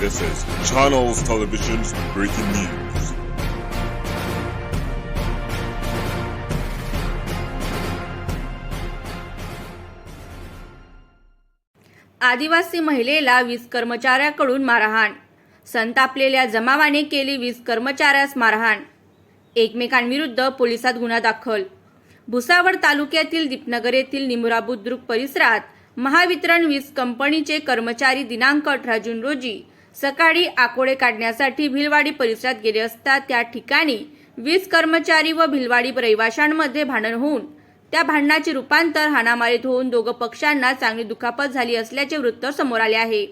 This is Channels Television's breaking news. आदिवासी महिलेला वीज कर्मचाऱ्याकडून मारहाण. संतापलेल्या जमावाने केली वीज कर्मचाऱ्यास मारहाण. एकमेकांविरुद्ध पोलिसात गुन्हा दाखल. भुसावळ तालुक्यातील दीपनगर येथील निमुरा बुद्रुक परिसरात महावितरण वीज कंपनीचे कर्मचारी दिनांक अठरा जून रोजी सकाळी आकोडे काढण्यासाठी भिलवाडी परिसरात गेले असता त्या ठिकाणी वीज कर्मचारी व भिलवाडी रहिवाशांमध्ये भांडण होऊन त्या भांडणाचे रूपांतर हाणामारीत होऊन दोघं पक्षांना चांगली दुखापत झाली असल्याचे वृत्त समोर आले आहे.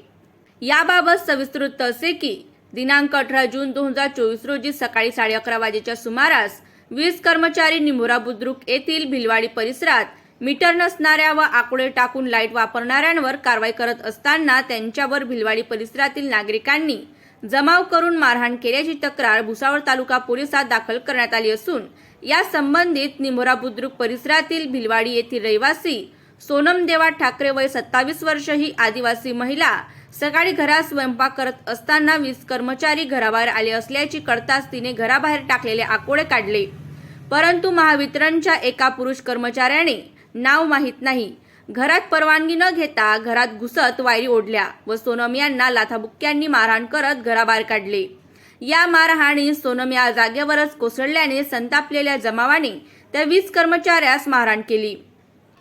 याबाबत सविस्तर वृत्त असे की दिनांक अठरा जून दोन हजार चोवीस रोजी सकाळी साडे अकरा वाजेच्या सुमारास वीज कर्मचारी निमोरा बुद्रुक येथील भिलवाडी परिसरात मीटर नसणाऱ्या व आकडे टाकून लाइट वापरणाऱ्यांवर कारवाई करत असताना त्यांच्यावर भिलवाडी परिसरातील नागरिकांनी जमाव करून मारहाण केल्याची तक्रार भुसावळ तालुका पोलिसात दाखल करण्यात आली असून या संबंधित निमोरा बुद्रुक परिसरातील भिलवाडी येथील रहिवासी सोनम देवा ठाकरे वय सत्तावीस वर्ष ही आदिवासी महिला सकाळी घरात स्वयंपाक करत असताना वीज कर्मचारी घराबाहेर आले असल्याची कळताच तिने घराबाहेर टाकलेले आकोडे काढले. परंतु महावितरणच्या एका पुरुष कर्मचाऱ्याने नाव माहीत नाही. घरात परवानगी न घेता घरात घुसत वायरी ओढल्या व सोनम यांना लाथाबुक्क्यांनी मारहाण करत घराबाहेर काढले. या मारहाणीत सोनम या जागेवरच कोसळल्याने संतापलेल्या जमावाने त्या वीज कर्मचाऱ्यास मारहाण केली.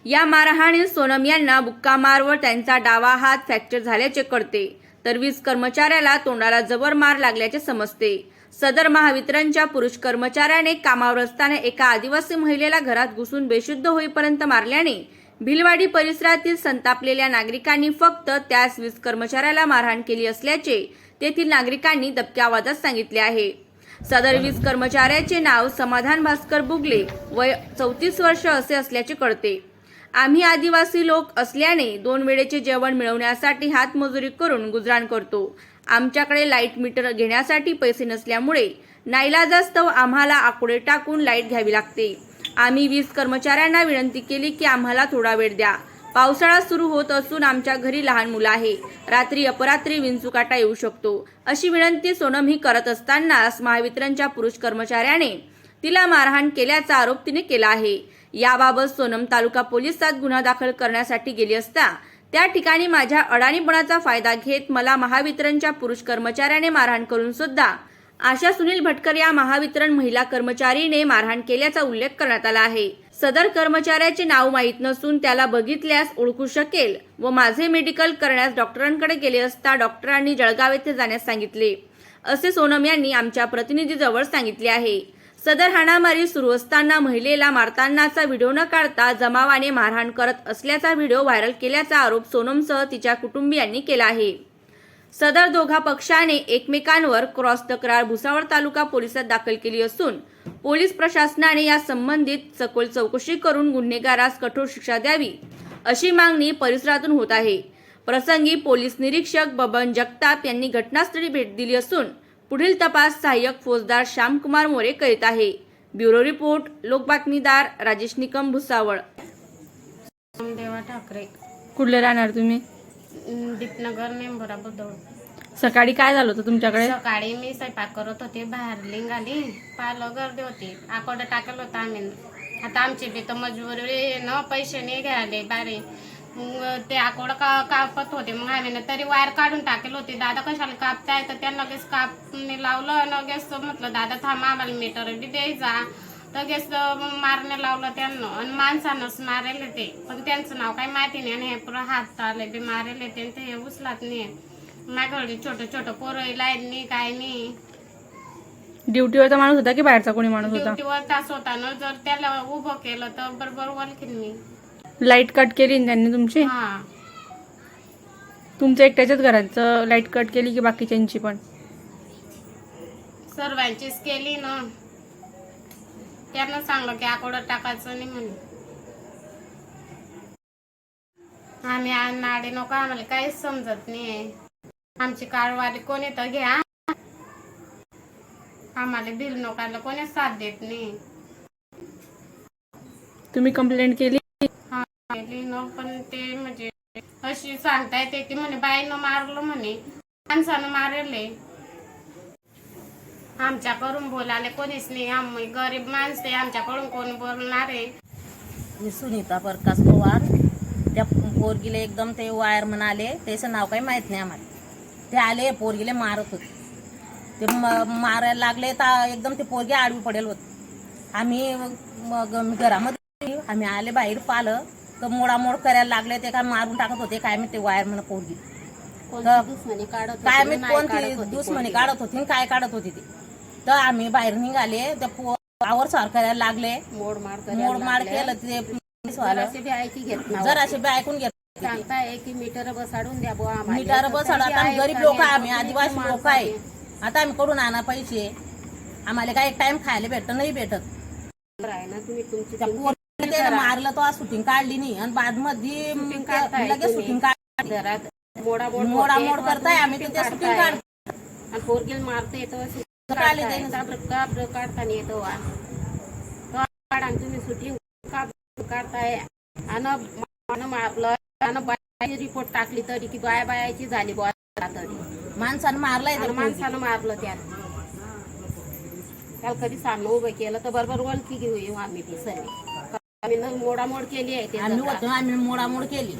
या मारहाणीत सोनम यांना बुक्का मार व त्यांचा डावा हात फ्रॅक्चर झाल्याचे कळते तर वीज कर्मचाऱ्याला तोंडाला जबर मार लागल्याचे समजते. सदर महावितरणच्या पुरुष कर्मचाऱ्याने कामावर असताना एका आदिवासी महिलेला घरात घुसून बेशुद्ध होईपर्यंत मारल्याने भिलवाडी परिसरातील संतापलेल्या नागरिकांनी फक्त त्याच वीज कर्मचाऱ्याला मारहाण केली असल्याचे तेथील नागरिकांनी दबक्या आवाजात सांगितले आहे. सदर वीज कर्मचाऱ्याचे नाव समाधान भास्कर बुगले वय चौतीस वर्ष असे असल्याचे कळते. आम्ही आदिवासी लोक असल्याने दोन वेळेचे जेवण मिळवण्यासाठी हातमजुरी करून गुजराण करतो. आमच्याकडे लाइट मीटर घेण्यासाठी पैसे नसल्यामुळे नाईलाजास्तव आम्हाला आकडे टाकून लाइट घ्यावी लागते. आम्ही वीज कर्मचाऱ्यांना विनंती केली की आम्हाला थोडा वेळ द्या. पावसाळा सुरू होत असून आमच्या घरी लहान मुलं आहे. रात्री अपरात्री विंचुकाटा येऊ शकतो. अशी विनंती सोनम ही करत असतानाच महावितरणच्या पुरुष कर्मचाऱ्याने तिला मारहाण केल्याचा आरोप तिने केला आहे. याबाबत सोनम तालुका पोलिसात गुन्हा दाखल करण्यासाठी गेली असता त्या ठिकाणी माझ्या अडाणीपणाचा फायदा घेत मला महावितरणच्या पुरुष कर्मचाऱ्याने मारहाण करून सुद्धा आशा सुनील भटकर या महावितरण महिला कर्मचारीने मारहाण केल्याचा उल्लेख करण्यात आला आहे. सदर कर्मचाऱ्याचे नाव माहीत नसून त्याला बघितल्यास ओळखू शकेल व माझे मेडिकल करण्यास डॉक्टरांकडे गेले असता डॉक्टरांनी जळगाव येथे जाण्यास सांगितले. असे सोनम यांनी आमच्या प्रतिनिधीजवळ सांगितले आहे. सदर हाणामारी सुरू असताना महिलेला मारतानाचा व्हिडिओ न काढता जमावाने मारहाण करत असल्याचा व्हिडिओ व्हायरल केल्याचा आरोप सोनमसह तिच्या कुटुंबियांनी केला आहे. सदर दोघा पक्षाने एकमेकांवर क्रॉस तक्रार भुसावळ तालुका पोलिसात दाखल केली असून पोलीस प्रशासनाने या संबंधित सखोल चौकशी करून गुन्हेगारास कठोर शिक्षा द्यावी अशी मागणी परिसरातून होत आहे. प्रसंगी पोलीस निरीक्षक बबन जगताप यांनी घटनास्थळी भेट दिली असून पुढील तपास सहाय्यक फौजदार श्यामकुमार मोरे करीत आहे. ब्युरो रिपोर्ट लोकबातमीदार राजेश निकम भुसावळ. देवा ठाकरे. कुठले राहणार तुम्ही? दीपनगर नेंबरा बुद्धवळ सकाळी काय झालं होतं तुमच्याकडे? सकाळी मी स्वयंपाक करत होते बाहेर लिंगाली पाहिलं गर्दी होती. आकोडं टाकलं होतं आम्ही. आता आमची बी तर मजबुरी न पैसे नाही घ्यायले बारे. मग ते आकोडं का कापत होते. मग आम्ही ना तरी वायर काढून टाकले होते. दादा कशाला कापताय? तर त्यांना लगेच कापणे लावलं लगेच म्हटलं दादा थांब आम्हाला मीटर बी द्यायचा लगेच मारणे लावलं त्यांना. आणि माणसानंच मारेले ते. पण त्यांचं नाव काही माहिती नाही. आणि हे पुरं हात आले बी मारेले ते. हे उचलात नाही. माझ्याकडे छोटं छोटं पोरं लाईन नाही काय नाही. ड्युटीवरचा माणूस होता की बाहेरचा कोणी माणूस होता? ड्युटीवर तास होता ना. जर त्याला उभं केलं तर बरोबर वलखीन मी. लाइट कट केली ना त्यांनी तुमची? हा. तुमच्या एकट्याच्याच घराचं लाइट कट केली की बाकीच्यांची पण? सर्वांचीच केली ना. त्यांना सांगलं की आकोडं टाकायचं नाही म्हणे. आम्ही नाडे नको आम्हाला काहीच समजत नाही. आमची कारवारी कोणी तर घ्या. आम्हाला बिल नोकायला कोणी साथ देत नाही. तुम्ही कंप्लेंट केली? ना पण ते म्हणजे अशी सांगता येते की म्हणे बाईनं मारलं म्हणे माणसानं मारले. आमच्याकडून बोलाले कोणीच नाही आम्ही गरीब माणसे आमच्याकडून कोण बोलणार आहे? मी सुनीता प्रकाश पवार त्या पोरगीले एकदम ते वायर म्हणाले त्याचं नाव काही माहीत नाही आम्हाला. ते आले पोरगीले मारत होते. ते म मारायला लागले तर एकदम ते पोरगी आडवी पडेल होते. आम्ही मग घरामध्ये आम्ही आले बाहेर पाहिलं तर मोडामोड करायला लागले ते काय मारून टाकत होते काय मी ते वायर म्हणा पोरगी तर काय मी कोणती दुश्मनी काढत होती काय काढत होती ती. तर आम्ही बाहेर निघाले त्या पोरावर सार करायला लागले. मोड मार मोडमाड केलं ते जराशे बी ऐकून घेत सांगताय की मीटर बसाडून द्या. मीटर बसड आता आम्ही गरीब लोक आम्ही आदिवासी लोक आहे. आता आम्ही कडून आणा पैसे. आम्हाला काय एक टाइम खायला भेटत नाही भेटत. त्यानं मारलं तो शूटिंग काढली नाही. आणि बादमध्ये लगेच. शूटिंग काढ घरात मोडामोड करताय आम्ही तर शूटिंग. काढ पोरगीला मारता येतो काढले काढताना येतो आणि तुम्ही शूटिंग काढताय. आणि मारलं आणि बायाची रिपोर्ट टाकली तरी की बाया बायाची झाली बुवा तरी. माणसानं मारलाय पोरगीला. माणसानं मारलं त्यात त्याला कधी सामनं उभं केलं तर बरोबर ओळखी घेऊ आम्ही ती सर्व आम्ही न मोडामोड केली आहे ते आम्ही जत्रा. होतो आम्ही मोडामोड केली.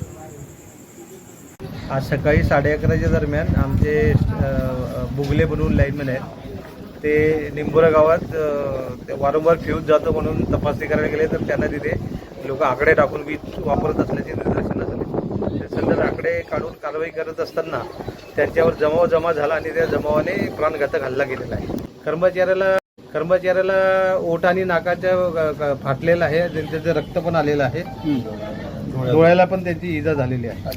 आज सकाळी साडे अकराच्या दरम्यान आमचे बुगले बनवून लाईनमॅन आहेत. ते निंबोरा गावात वारंवार फ्यूज जातो म्हणून तपासणी करायला गेले तर त्यांना तिथे लोक आकडे टाकून वीज वापरत असल्याचे निदर्शनास आले. ते सध्या आकडे काढून कारवाई करत असताना त्यांच्यावर जमाव जमा झाला आणि त्या जमावाने प्राणघातक हल्ला केलेला आहे. कर्मचाऱ्याला कर्मचाऱ्याला ओठ आणि नाकाच्या फाटलेलं आहे. त्यांचं रक्त पण आलेलं आहे. डोळ्याला पण त्यांची इजा झालेली आहे.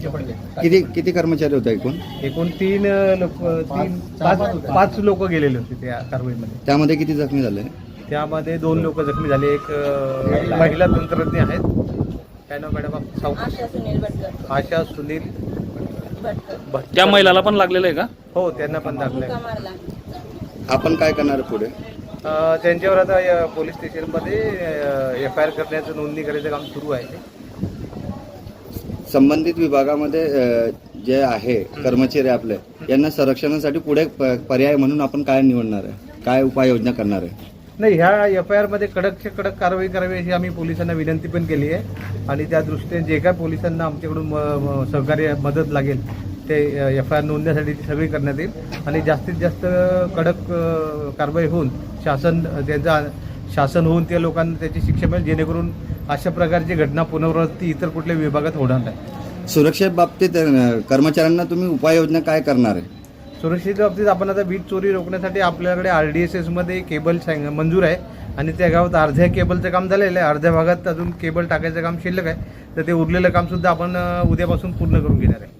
किती किती कर्मचारी होते एकूण? एकूण तीन लोक तीन पाच पाच लोक गेलेले होते त्या कारवाईमध्ये. त्यामध्ये किती जखमी झाले? त्यामध्ये दोन लोक जखमी झाले. एक महिला. तंत्रज्ञ आहेत. काय नाव मॅडम? आशा सुनील त्या महिलाला पण लागलेलं आहे का? हो त्यांना पण दाखलंय आपण काय करणार पुढे? त्यांच्यावर आता या पोलीस स्टेशनमध्ये एफ आय आर करण्याचं नोंदणी करायचं काम सुरू आहे. संबंधित विभागामध्ये जे आहे कर्मचारी आपले यांना संरक्षणासाठी पुढे पर्याय म्हणून आपण काय निवडणार आहे? काय उपाययोजना करणार आहे? नाही ह्या एफ आय आरमध्ये कडकच्या कडक कारवाई करावी अशी आम्ही पोलिसांना विनंती पण केली आहे. आणि त्या दृष्टीने जे काय पोलिसांना आमच्याकडून सहकार्य मदत लागेल ते एफ आय आर नोंदण्यासाठी ती सगळी करण्यात येईल. आणि जास्तीत जास्त कडक कारवाई होऊन शासन त्यांचा शासन होऊन त्या लोकांना त्याची शिक्षा मिळेल जेणेकरून अशा प्रकारची घटना पुनरावृत्ती इतर कुठल्या विभागात होणार नाही. सुरक्षे बाबतीत अ, कर्मचाऱ्यांना तुम्ही उपाययोजना काय करणार आहे? सुरक्षेच्या बाबतीत आपण आता वीज चोरी रोखण्यासाठी आपल्याकडे आर डी एस एसमध्ये केबल मंजूर आहे. आणि त्या गावात अर्ध्या केबलचं काम झालेलं आहे. अर्ध्या भागात अजून केबल टाकायचं काम शिल्लक आहे. तर ते उरलेलं कामसुद्धा आपण उद्यापासून पूर्ण करून घेणार आहे.